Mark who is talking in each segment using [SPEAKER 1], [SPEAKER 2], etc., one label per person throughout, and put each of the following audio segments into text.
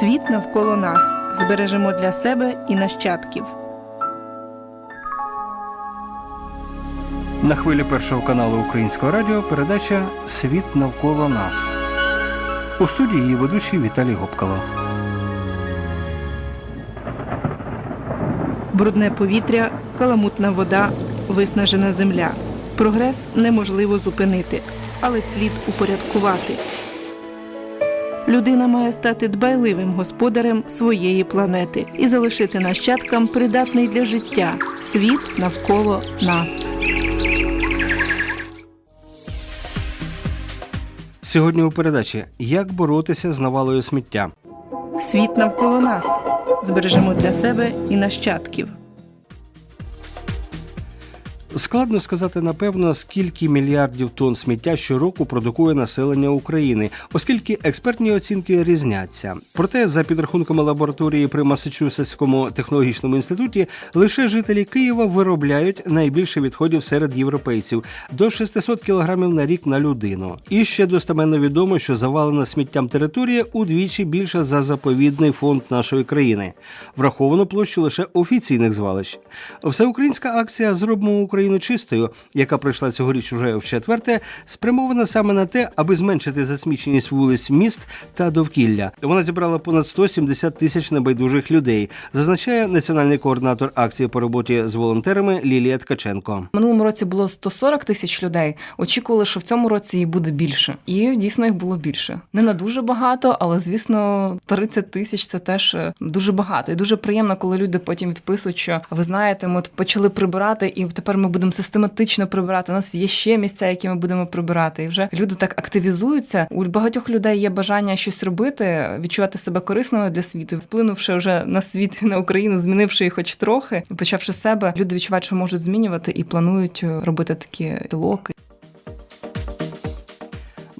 [SPEAKER 1] Світ навколо нас збережемо для себе і нащадків.
[SPEAKER 2] На хвилі першого каналу Українського радіо передача Світ навколо нас. У студії її ведучий Віталій Гопкало.
[SPEAKER 1] Брудне повітря, каламутна вода, виснажена земля. Прогрес неможливо зупинити, але слід упорядкувати. Людина має стати дбайливим господарем своєї планети і залишити нащадкам придатний для життя світ навколо нас.
[SPEAKER 2] Сьогодні у передачі Як боротися з навалою сміття.
[SPEAKER 1] Світ навколо нас збережемо для себе і нащадків.
[SPEAKER 2] Складно сказати напевно, скільки мільярдів тонн сміття щороку продукує населення України, оскільки експертні оцінки різняться. Проте, за підрахунками лабораторії при Масачусетському технологічному інституті, лише жителі Києва виробляють найбільше відходів серед європейців до 600 кілограмів на рік на людину. І ще достеменно відомо, що завалена сміттям територія удвічі більша за заповідний фонд нашої країни. Враховано площу лише офіційних звалищ. Всеукраїнська акція Зробимо Україну чистою, яка пройшла цьогоріч уже в четверте, спрямована саме на те, аби зменшити засміченість вулиць міст та довкілля. Вона зібрала понад 170 тисяч небайдужих людей, зазначає національний координатор акції по роботі з волонтерами Лілія Ткаченко.
[SPEAKER 3] Минулому році було 140 тисяч людей. Очікували, що в цьому році їх буде більше, і дійсно їх було більше. Не на дуже багато, але звісно, 30 тисяч це теж е, дуже багато. І дуже приємно, коли люди потім відписують, що ви знаєте, ми от почали прибирати, і тепер ми будемо систематично прибирати. У нас є ще місця, які ми будемо прибирати. І вже люди так активізуються. У багатьох людей є бажання щось робити, відчувати себе корисними для світу, вплинувши вже на світ на Україну, змінивши її хоч трохи, почавши себе, люди відчувають, що можуть змінювати і планують е, робити такі ділок.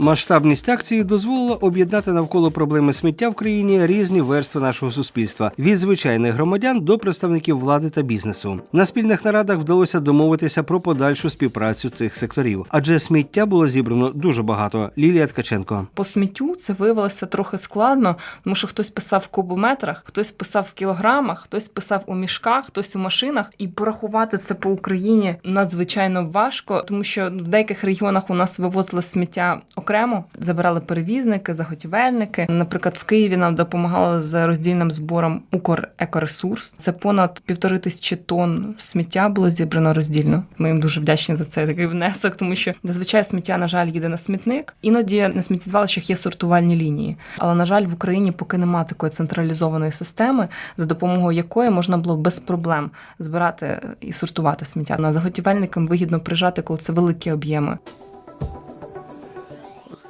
[SPEAKER 2] Масштабність акції дозволила об'єднати навколо проблеми сміття в країні різні верстви нашого суспільства від звичайних громадян до представників влади та бізнесу. На спільних нарадах вдалося домовитися про подальшу співпрацю цих секторів, адже сміття було зібрано дуже багато. Лілія Ткаченко.
[SPEAKER 3] По сміттю це виявилося трохи складно, тому що хтось писав в кубометрах, хтось писав в кілограмах, хтось писав у мішках, хтось у машинах. І порахувати це по Україні надзвичайно важко, тому що в деяких регіонах у нас вивозили сміття окремо, забирали перевізники, заготівельники. Наприклад, в Києві нам допомагали з роздільним збором Укрекоресурс. Це понад півтори тисячі тонн сміття було зібрано роздільно. Ми їм дуже вдячні за цей такий внесок, тому що зазвичай сміття, на жаль, їде на смітник. Іноді на сміттєзвалищах є сортувальні лінії. Але на жаль, в Україні поки немає такої централізованої системи, за допомогою якої можна було без проблем збирати і сортувати сміття. На заготівельникам вигідно прижати, коли це великі об'єми.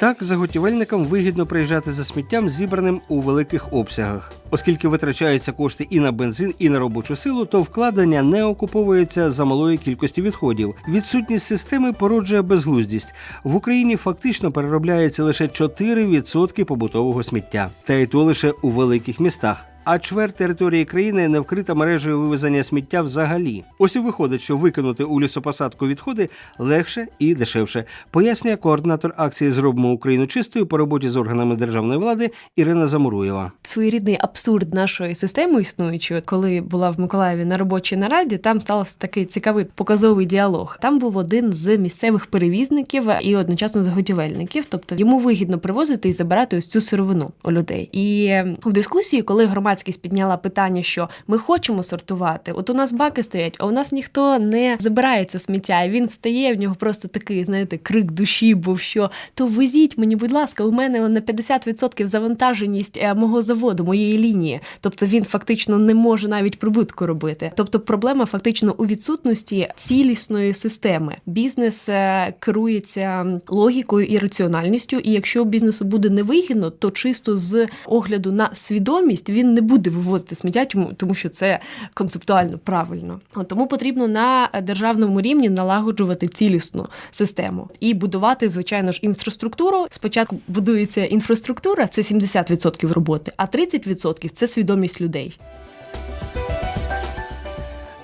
[SPEAKER 2] Так, заготівельникам вигідно приїжджати за сміттям, зібраним у великих обсягах. Оскільки витрачаються кошти і на бензин, і на робочу силу, то вкладення не окуповується за малої кількості відходів. Відсутність системи породжує безглуздість. В Україні фактично переробляється лише 4% побутового сміття, та й то лише у великих містах. А чверть території країни не вкрита мережею вивезення сміття взагалі. Ось і виходить, що викинути у лісопосадку відходи легше і дешевше, пояснює координатор акції Зробимо Україну чистою по роботі з органами державної влади Ірина Замуруєва.
[SPEAKER 4] своєрідний абсурд нашої системи існуючої, коли була в Миколаєві на робочій нараді, там сталося такий цікавий показовий діалог. Там був один з місцевих перевізників і одночасно заготівельників, тобто йому вигідно привозити і забирати ось цю сировину у людей. І в дискусії, коли громадськість підняла питання, що ми хочемо сортувати, от у нас баки стоять, а у нас ніхто не забирає це сміття. І він встає, в нього просто такий, знаєте, крик душі, був що то везіть мені, будь ласка, у мене на 50% завантаженість е, мого заводу, моєї лінії. Тобто він фактично не може навіть прибутку робити. Тобто проблема фактично у відсутності цілісної системи. Бізнес е, керується логікою і раціональністю, і якщо бізнесу буде невигідно, то чисто з огляду на свідомість він не буде вивозити сміття, тому, що це концептуально правильно. Тому потрібно на державному рівні налагоджувати цілісну систему і будувати, звичайно ж, інфраструктуру. Спочатку будується інфраструктура, це 70% роботи, а 30% – це свідомість людей.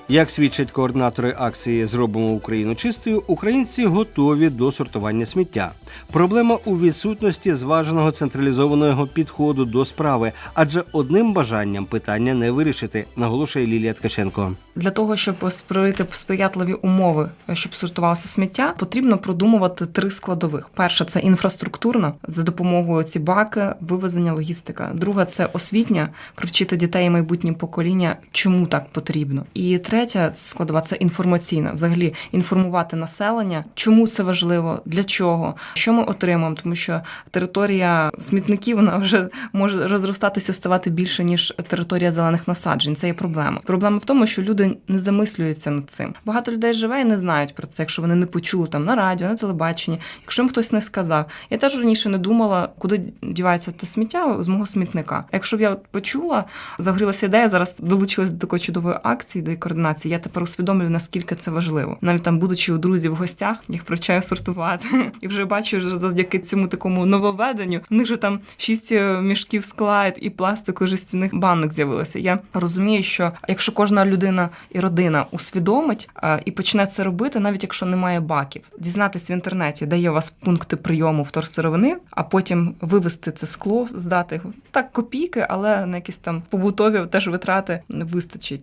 [SPEAKER 2] Як свідчать координатори акції Зробимо Україну чистою, українці готові до сортування сміття. Проблема у відсутності зваженого централізованого підходу до справи, адже одним бажанням питання не вирішити, наголошує Лілія Ткаченко.
[SPEAKER 3] Для того, щоб створити сприятливі умови, щоб сортувалося сміття, потрібно продумувати три складових: перша це інфраструктурна за допомогою ці баки, вивезення, логістика. Друга це освітня, привчити дітей і майбутнє покоління, чому так потрібно. І третя складова це інформаційна. Взагалі інформувати населення, чому це важливо, для чого, що ми отримаємо, тому що територія смітників вона вже може розростатися, ставати більше ніж територія зелених насаджень. Це є проблема. Проблема в тому, що люди не замислюються над цим. Багато людей живе і не знають про це, якщо вони не почули там на радіо, на телебаченні, якщо їм хтось не сказав. Я теж раніше не думала, куди дівається те сміття з мого смітника. Якщо б я от почула, загорілася ідея, зараз долучилась до такої чудової акції, до координації. Я тепер усвідомлюю, наскільки це важливо. Навіть там, будучи у друзів в гостях, їх привчаю сортувати. І вже бачу, що завдяки цьому такому нововведенню, в них же там шість е, мішків скла і пластику жестяних банок з'явилося. Я розумію, що якщо кожна людина і родина усвідомить е, і почне це робити, навіть якщо немає баків, дізнатись в інтернеті, де є у вас пункти прийому вторсировини, а потім вивезти це скло, здати його. Так, копійки, але на якісь там побутові теж витрати не вистачить.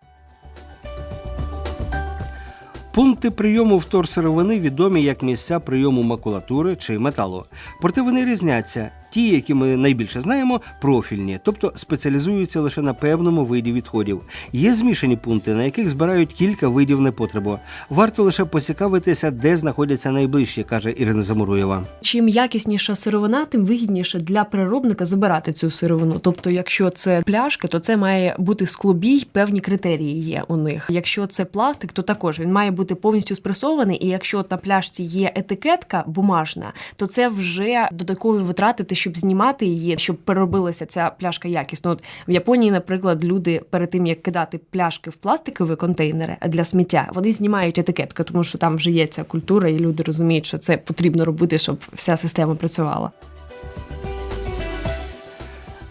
[SPEAKER 2] Пункти прийому вторсировини відомі як місця прийому макулатури чи металу. Проте вони різняться. Ті, які ми найбільше знаємо, профільні, тобто спеціалізуються лише на певному виді відходів. Є змішані пункти, на яких збирають кілька видів непотребу. Варто лише поцікавитися, де знаходяться найближчі, каже Ірина Замуруєва.
[SPEAKER 4] Чим якісніша сировина, тим вигідніше для переробника забирати цю сировину. Тобто, якщо це пляшки, то це має бути склобій, певні критерії є у них. Якщо це пластик, то також він має бути повністю спресований. І якщо на пляшці є етикетка бумажна, то це вже додаткові витрати, щоб знімати її, щоб переробилася ця пляшка якісно. От в Японії, наприклад, люди перед тим як кидати пляшки в пластикові контейнери для сміття, вони знімають етикетку, тому що там вже є ця культура, і люди розуміють, що це потрібно робити, щоб вся система працювала.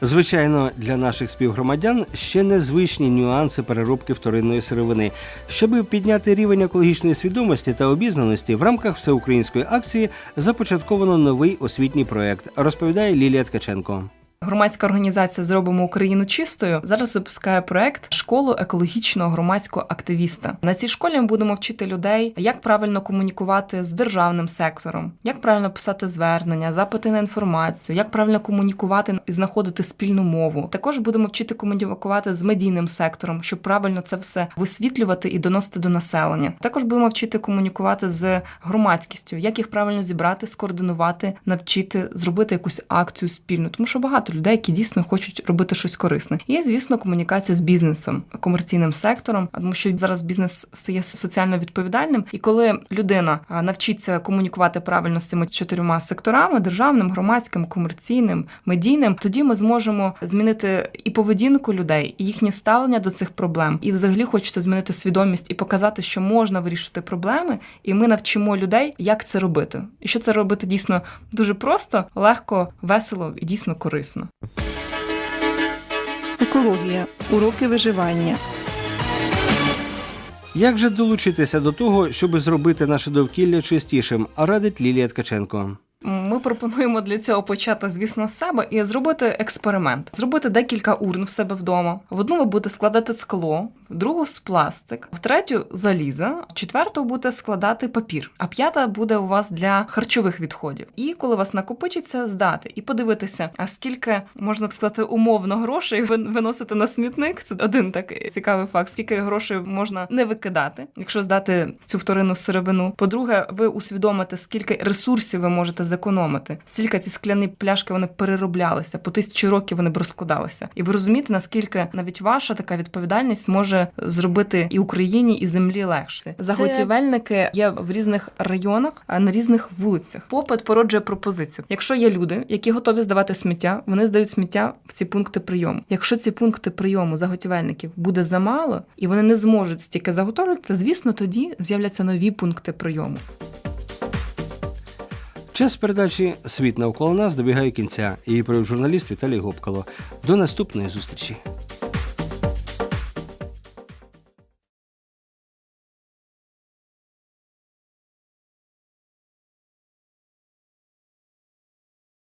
[SPEAKER 2] Звичайно, для наших співгромадян ще незвичні нюанси переробки вторинної сировини. Щоби підняти рівень екологічної свідомості та обізнаності, в рамках всеукраїнської акції започатковано новий освітній проект, розповідає Лілія Ткаченко.
[SPEAKER 3] Громадська організація Зробимо Україну чистою зараз запускає проект школу екологічного громадського активіста. На цій школі ми будемо вчити людей, як правильно комунікувати з державним сектором, як правильно писати звернення, запити на інформацію, як правильно комунікувати і знаходити спільну мову. Також будемо вчити комунікувати з медійним сектором, щоб правильно це все висвітлювати і доносити до населення. Також будемо вчити комунікувати з громадськістю, як їх правильно зібрати, скоординувати, навчити, зробити якусь акцію спільну, тому що багато людей, які дійсно хочуть робити щось корисне. Є, звісно, комунікація з бізнесом, комерційним сектором, тому що зараз бізнес стає соціально відповідальним. І коли людина навчиться комунікувати правильно з цими чотирма секторами державним, громадським, комерційним, медійним, тоді ми зможемо змінити і поведінку людей, і їхнє ставлення до цих проблем. І взагалі хочеться змінити свідомість і показати, що можна вирішити проблеми, і ми навчимо людей, як це робити. І що це робити дійсно дуже просто, легко, весело і дійсно корисно.
[SPEAKER 1] Екологія. Уроки виживання.
[SPEAKER 2] Як же долучитися до того, щоб зробити наше довкілля чистішим, радить Лілія Ткаченко.
[SPEAKER 3] Ми пропонуємо для цього почати, звісно, з себе і зробити експеримент, зробити декілька урн в себе вдома. В одну ви будете складати скло, в другу з пластик, в третю заліза, в четверту будете складати папір, а п'ята буде у вас для харчових відходів. І коли вас накопичиться, здати і подивитися, а скільки можна так сказати умовно грошей ви виносите на смітник. Це один такий цікавий факт. Скільки грошей можна не викидати, якщо здати цю вторинну сировину. По-друге, ви усвідомите, скільки ресурсів ви можете зекономити, скільки ці скляні пляшки вони перероблялися, по тисячі років вони б розкладалися. І ви розумієте, наскільки навіть ваша така відповідальність може зробити і Україні, і землі легше. Заготівельники є в різних районах, а на різних вулицях. Попит породжує пропозицію. Якщо є люди, які готові здавати сміття, вони здають сміття в ці пункти прийому. Якщо ці пункти прийому заготівельників буде замало, і вони не зможуть стільки заготовлювати, звісно, тоді з'являться нові пункти прийому.
[SPEAKER 2] Час передачі Світ навколо нас добігає кінця. Її провів журналіст Віталій Гопкало. До наступної зустрічі.